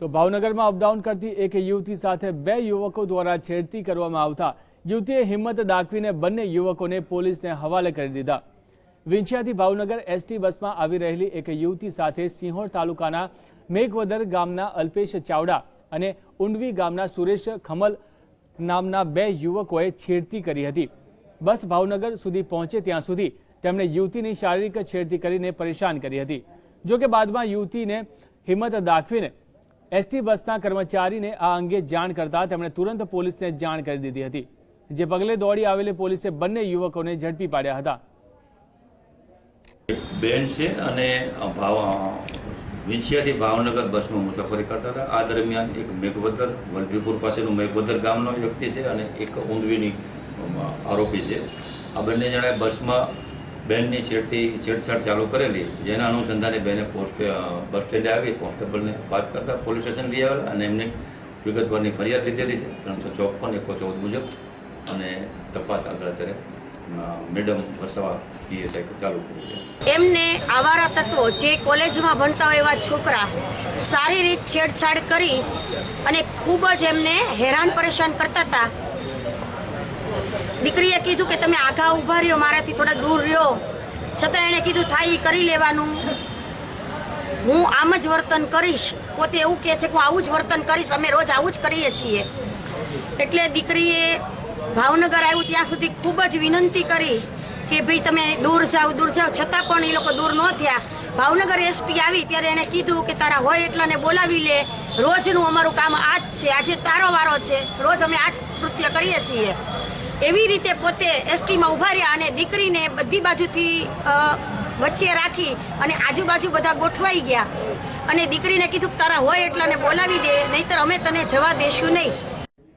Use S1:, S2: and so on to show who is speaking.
S1: તો ભાવનગરમાં અપડાઉન કરતી એક યુવતી સાથે બે યુવકો દ્વારા છેડતી કરવામાં આવતા યુવતીએ હિંમત દાખવીને બંને યુવકોને પોલીસને હવાલે કરી દીધા. વિંછિયાથી ભાવનગર એસટી બસમાં આવી રહેલી એક યુવતી સાથે સિંહોર તાલુકાના મેઘવદર ગામના અલ્પેશ ચાવડા અને ઉંડવી ગામના સુરેશ ખમલ નામના બે યુવકોએ છેડતી કરી હતી. બસ ભાવનગર સુધી પહોંચે ત્યાં સુધી તેમણે યુવતીની શારીરિક છેડતી કરીને પરેશાન કરી હતી. જોકે બાદમાં યુવતીને હિંમત દાખવીને એસટી બસના કર્મચારીને આ અંગે જાણ કરતા તેમણે તુરંત પોલીસને જાણ કરી દીધી હતી, જે પગલે દોડી આવેલી પોલીસે બંને યુવકોને ઝડપી પાડ્યા હતા.
S2: બેન છે અને ભાવ, વિંછિયાથી ભાવનગર બસમાં મુસાફરી કરતા હતા. આ દરમિયાન એક મેઘવદર, વલભીપુર પાસેનું મેઘવદર ગામનો વ્યક્તિ છે અને એક ઊંધવીની આરોપી છે. આ બંને જણાએ બસમાં બેનની છેડતી છેડછાડ ચાલુ કરેલી, જેના અનુસંધાને બેને પોસ્ટ બસ સ્ટેન્ડે આવી, કોન્સ્ટેબલને વાત કરતા પોલીસ સ્ટેશન લઈ આવેલા અને એમની વિગતવારની ફરિયાદ લીધેલી છે, ત્રણસો ચોપન એકો ચૌદ મુજબ. અને તપાસ આગળ અત્યારે મેડમ વસાવા પીએસઆઈ ચાલુ કરી
S3: એમને આવારા તત્વો જે કોલેજમાં ભણતા હોય એવા છોકરા સારી રીત છેડછાડ કરી અને ખૂબ જ એમને હેરાન પરેશાન કરતા હતા. દીકરીએ કીધું કે તમે આઘા ઊભા રહ્યો, મારાથી થોડા દૂર રહ્યો. છતાં એણે કીધું થાય એ કરી લેવાનું. હું આમ જ વર્તન કરીશ. પોતે એવું કહે છે કે, હું આવું જ વર્તન કરીશ, અમે રોજ આવું જ કરીએ છીએ. એટલે દીકરીએ ભાવનગર આવ્યું, ત્યાં સુધી ખૂબ જ વિનંતી કરી કે, ભાઈ, તમે દૂર જાઓ દૂર જાઓ. છતાં પણ એ લોકો દૂર ન થયા. ભાવનગર એસટી આવી, ત્યારે એણે કીધું કે, તારા હોય એટલાને બોલાવી લે. રોજનું અમારું કામ આ જ છે. આજે તારો વારો છે. રોજ અમે આ જ કૃત્ય કરીએ છીએ. એવી રીતે પોતે એસટીમાં ઊભા રહ્યા અને દીકરીને બધી બાજુથી વચ્ચે રાખી અને આજુબાજુ બધા ગોઠવાઈ ગયા. અને દીકરીને કીધું તારા હોય એટલાને બોલાવી દે, નહીતર અમે તને જવા દેશું નહીં.